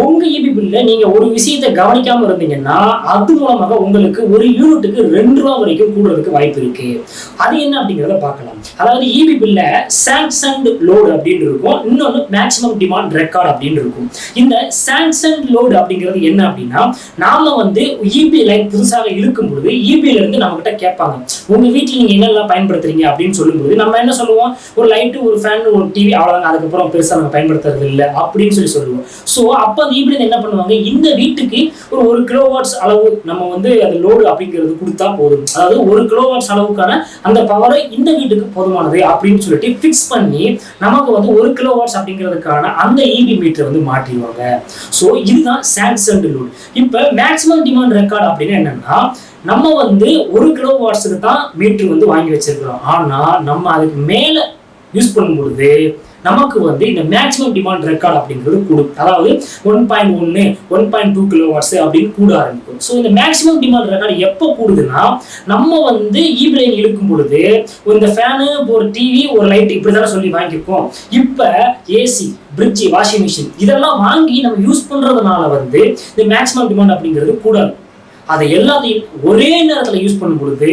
உங்க இபி பில்ல நீங்க ஒரு விஷயத்தை கவனிக்காம இருந்தீங்கன்னா அது மூலமாக உங்களுக்கு ஒரு யூனிட்டுக்கு ரெண்டு ரூபா வரைக்கும் கூடுறதுக்கு வாய்ப்பு இருக்கு. அது என்ன அப்படிங்கிறத பார்க்கலாம். அதாவது இபி பில்ல சாங்ஷன்ட் லோடு அப்படின்னு இருக்கும். இன்னொன்று மேக்ஸிமம் டிமாண்ட் ரெக்கார்ட் அப்படின்னு இருக்கும். இந்த சாங்ஷன் லோடு அப்படிங்கிறது என்ன அப்படின்னா நாம வந்து இபி லைன் புதுசாக இருக்கும் பொழுது இபில இருந்து நம்ம கிட்ட கேட்பாங்க. உங்க வீட்டில் நீங்க என்னெல்லாம் பயன்படுத்துறீங்க அப்படின்னு சொல்லும்போது நம்ம என்ன சொல்லுவோம்? ஒரு லைட்டு ஒரு ஃபேன் ஒரு டிவி அவ்வளவுதான். அதுக்கப்புறம் பெருசா நம்ம பயன்படுத்துறது இல்லை அப்படின்னு சொல்லி சொல்லுவோம். ஸோ அப்போ அந்த ஈபில என்ன பண்ணுவாங்க? இந்த வீட்டுக்கு ஒரு ஒரு கிலோ வாட்ஸ் அளவு நம்ம வந்து அது லோடு அப்படிங்கிறது கொடுத்தா போதும். அதாவது ஒரு கிலோ வாட்ஸ் அளவுக்கான அந்த பவரை இந்த வீட்டுக்கு போதுமானது அப்படின்னு சொல்லிட்டு ஃபிக்ஸ் பண்ணி நமக்கு வந்து ஒரு கிலோ வாட்ஸ் அப்படிங்கிறதுக்கான அந்த இபி மீட்டரை வந்து மாட்டிடுவாங்க. ஸோ இதுதான் சாம்சங் லோடு இப்போ மேக்ஸிமம் டிமாண்ட் ரெக்கார்ட் அப்படின்னு என்னன்னா நம்ம வந்து ஒரு கிலோ வாட்ஸுக்கு தான் மீட்ரு வந்து வாங்கி வச்சிருக்கிறோம். ஆனால் நம்ம அதுக்கு மேல யூஸ் பண்ணும்பொழுது நமக்கு வந்து இந்த மேக்ஸிமம் டிமாண்ட் ரெக்கார்ட் அப்படிங்கிறது கூடும். அதாவது ஒன் பாயிண்ட் ஒன்று one point two kilo watts அப்படின்னு கூட ஆரம்பிக்கும். ஸோ இந்த மேக்ஸிமம் டிமாண்ட் ரெக்கார்டு எப்போ கூடுதுன்னா நம்ம வந்து ஈபிளைன் இழுக்கும் பொழுது இந்த ஃபேனு ஒரு டிவி ஒரு லைட் இப்படி தானே சொல்லி வாங்கியிருக்கோம். இப்போ ஏசி பிரிட்ஜி வாஷிங் மிஷின் இதெல்லாம் வாங்கி நம்ம யூஸ் பண்ணுறதுனால வந்து இந்த மேக்ஸிமம் டிமாண்ட் அப்படிங்கிறது கூடாது. அதை எல்லாத்தையும் ஒரே நேரத்தில் யூஸ் பண்ணும் பொழுது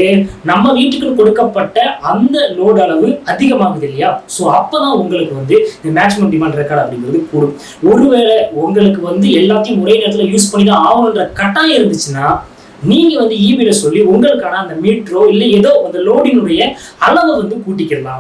நம்ம வீட்டுக்கு கொடுக்கப்பட்ட அந்த லோடு அளவு அதிகமாகுது இல்லையா? ஸோ அப்போ தான் உங்களுக்கு வந்து இந்த மேக்ஸிமம் டிமாண்ட் ரெக்கார்ட் அப்படிங்கிறது கூடும். ஒருவேளை உங்களுக்கு வந்து எல்லாத்தையும் ஒரே நேரத்தில் யூஸ் பண்ணி தான் ஆகணுன்ற கட்டாயம் இருந்துச்சுன்னா நீங்கள் வந்து இபியில் சொல்லி உங்களுக்கான அந்த மீட்டரோ இல்லை ஏதோ அந்த லோடினுடைய அளவை வந்து கூட்டிக்கிடலாம்.